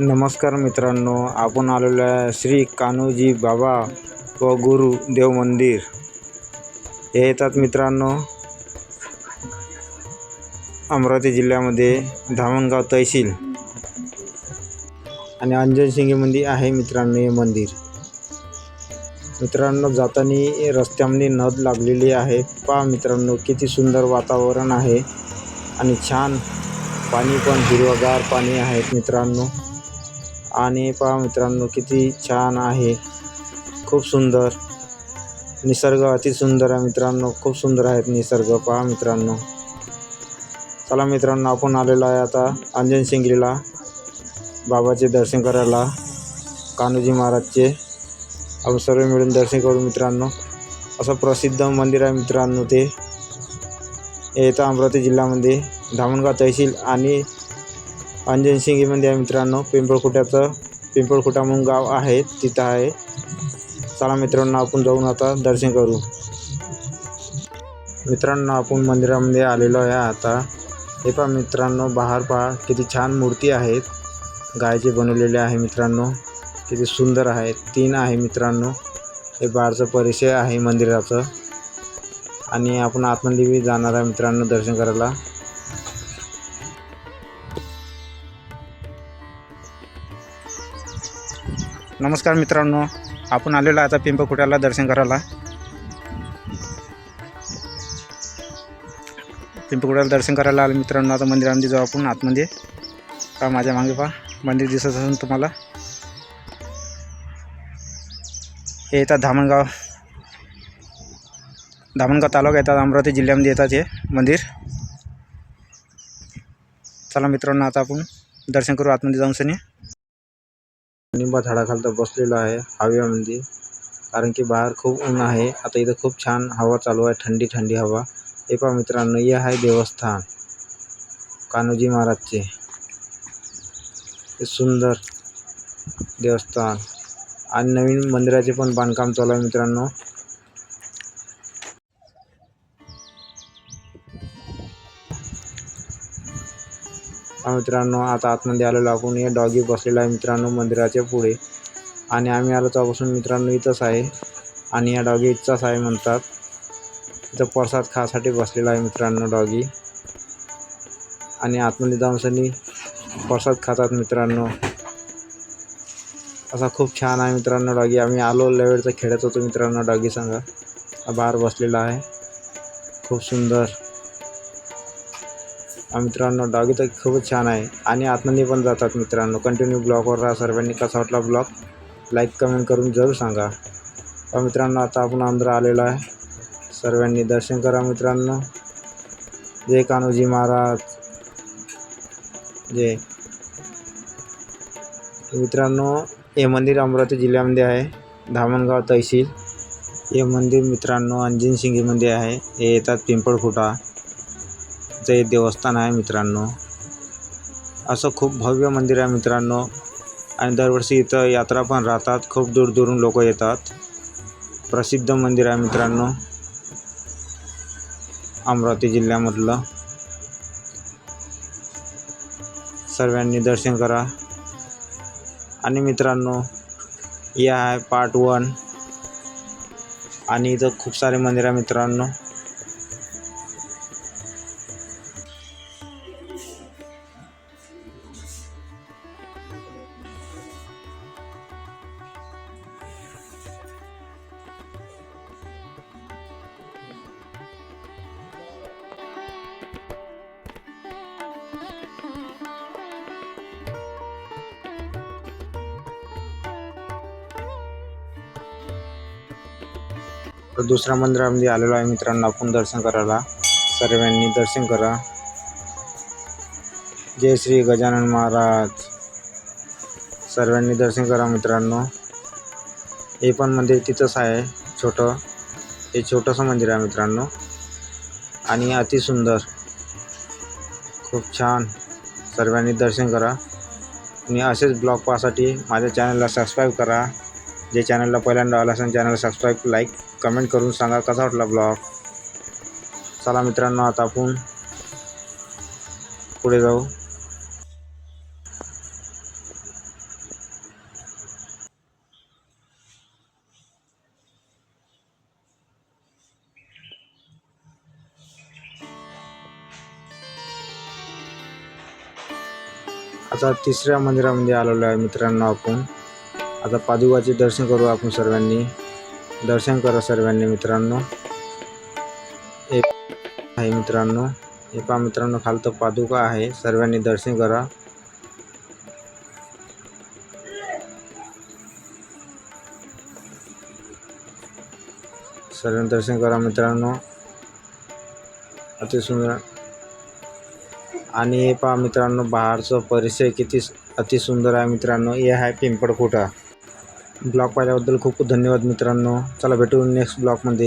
नमस्कार मित्रांनो आपण आलेलो आहे श्री कान्होजी बाबा व गुरु देव मंदिर. हे येतात मित्रांनो अमरावती जिल्ह्यामध्ये धामणगाव तहसील. आणि अंजनशिंगेमध्ये आहे मित्रांनो हे मंदिर. मित्रांनो जाताना रस्त्यामध्ये नद लागलेली आहे. पहा मित्रांनो किती सुंदर वातावरण आहे. आणि छान पाणी पण हिरवगार पाणी आहेत मित्रांनो. आणि पहा मित्रांनो किती छान आहे. खूप सुंदर. निसर्ग अति सुंदर आहे मित्रांनो. खूप सुंदर आहेत निसर्ग पहा मित्रांनो. चला मित्रांनो आपण आलेलो आहे आता अंजन शिंगरीला बाबाचे दर्शन करायला कान्होजी महाराजचे. आपण सर्व मिळून दर्शन करू मित्रांनो. असं प्रसिद्ध मंदिर आहे मित्रांनो ते. येतं अमरावती जिल्ह्यामध्ये धामणगाव तहसील आणि अंजनशिंगीमध्ये आहे मित्रांनो. पिंपळखुट्याचं पिंपळखुटा म्हणून गाव आहे तिथं आहे. चला मित्रांनो आपण जाऊन आता दर्शन करू. मित्रांनो आपण मंदिरामध्ये आलेलो आहे आता. हे पहा मित्रांनो बाहेर पहा किती छान मूर्ती आहेत. गायचे बनवलेले आहे मित्रांनो. किती सुंदर आहे. तीन आहे मित्रांनो. हे बाहेरचं परिचय आहे मंदिराचं. आणि आपण आतमध्ये बी जाणार आहे मित्रांनो दर्शन करायला. नमस्कार मित्रांनो आपण आलेलो आता पिंपकुट्याला दर्शन करायला. पिंपकुट्याला दर्शन करायला आलं मित्रांनो आता मंदिरामध्ये जाऊ आपण आतमध्ये. का माझ्या मागे पहा मंदिर दिसत असेल तुम्हाला. हे येतात धामणगाव. धामणगाव तालुका येतात अमरावती जिल्ह्यामध्ये येतात हे मंदिर. चला मित्रांनो आता आपण दर्शन करू आतमध्ये जाऊन सनी. निंबा झाडाखाल तर बसलेलो आहे हवेमध्ये. कारण की बाहेर खूप ऊन आहे. आता इथं खूप छान हवा चालू आहे थंडी थंडी हवा. हे पहा मित्रांनो हे आहे देवस्थान. कान्होजी महाराजचे. हे सुंदर देवस्थान. आणि नवीन मंदिराचे पण बांधकाम चालू आहे मित्रांनो. मित्रांनो आता आतमध्ये आलेलो आपण. हे डॉगी बसलेला आहे मित्रांनो मंदिराच्या पुढे. आणि आम्ही आलो तेव्हापासून मित्रांनो इथंच आहे. आणि या डॉगी इथचाच आहे म्हणतात. इथं प्रसाद खासाठी बसलेला आहे मित्रांनो डॉगी. आणि आतमध्ये जाऊन सनी प्रसाद खातात मित्रांनो. असा खूप छान आहे मित्रांनो डॉगी. आम्ही आलो लवेळचं खेळत होतो मित्रांनो डॉगी संघ बाहेर बसलेला आहे. खूप सुंदर. मित्रांनो डॉगी तर खूपच छान आहे. आणि आतमध्ये पण जातात मित्रांनो. कंटिन्यू ब्लॉगवर राहा. सर्वांनी कसा वाटला ब्लॉग लाईक कमेंट करून जरूर सांगा. मित्रांनो आता आपण आंध्र आलेलो आहे. सर्वांनी दर्शन करा मित्रांनो. जय कान्होजी महाराज. जय. मित्रांनो हे मंदिर अमरावती जिल्ह्यामध्ये आहे. धामणगाव तहसील. हे मंदिर मित्रांनो अंजनशिंगीमध्ये आहे. हे येतात पिंपळखुटा. इथं हे देवस्थान आहे मित्रांनो. असं खूप भव्य मंदिर आहे मित्रांनो. आणि दरवर्षी इथं यात्रा पण राहतात. खूप दूरदूरून लोक येतात. प्रसिद्ध मंदिर आहे मित्रांनो. अमरावती जिल्ह्यामधलं. सर्वांनी दर्शन करा. आणि मित्रांनो या आहे पार्ट वन आणि इथं खूप सारे मंदिर आहे मित्रांनो. तर दुसऱ्या मंदिरामध्ये आलेलो आहे मित्रांनो. आपण दर्शन करायला. सर्वांनी दर्शन करा. जय श्री गजानन महाराज. सर्वांनी दर्शन करा मित्रांनो. हे पण मंदिर तिथंच आहे. छोटं. हे छोटंसं मंदिर आहे मित्रांनो. आणि अतिसुंदर खूप छान. सर्वांनी दर्शन करा. आणि असेच ब्लॉग पाहण्यासाठी माझ्या चॅनलला सबस्क्राईब करा. जे चॅनलला पहिल्यांदा आला असेल चॅनलला सबस्क्राईब लाईक कमेंट करून सांगा कसा वाटला ब्लॉग चला मित्रांनो आता आपण पुढे जाऊ. आता तिसऱ्या मंदिरामध्ये आलेलो आहे मित्रांनो आपण. आता पादुकाचे दर्शन करू आपण सर्वांनी. दर्शन करा सर्वांनी मित्रांनो. एक आहे मित्रांनो. हे पहा मित्रांनो खालतं पादुका आहे. सर्वांनी दर्शन करा. सर्वांनी दर्शन करा मित्रांनो. अति सुंदर. आणि हे पहा मित्रांनो बाहेरचं परिसर किती अति सुंदर आहे मित्रांनो. हे आहे पिंपळखुटा. ब्लॉग पाहिल्याबद्दल खूप खूप धन्यवाद मित्रांनो. चला भेटू नेक्स्ट ब्लॉगमध्ये.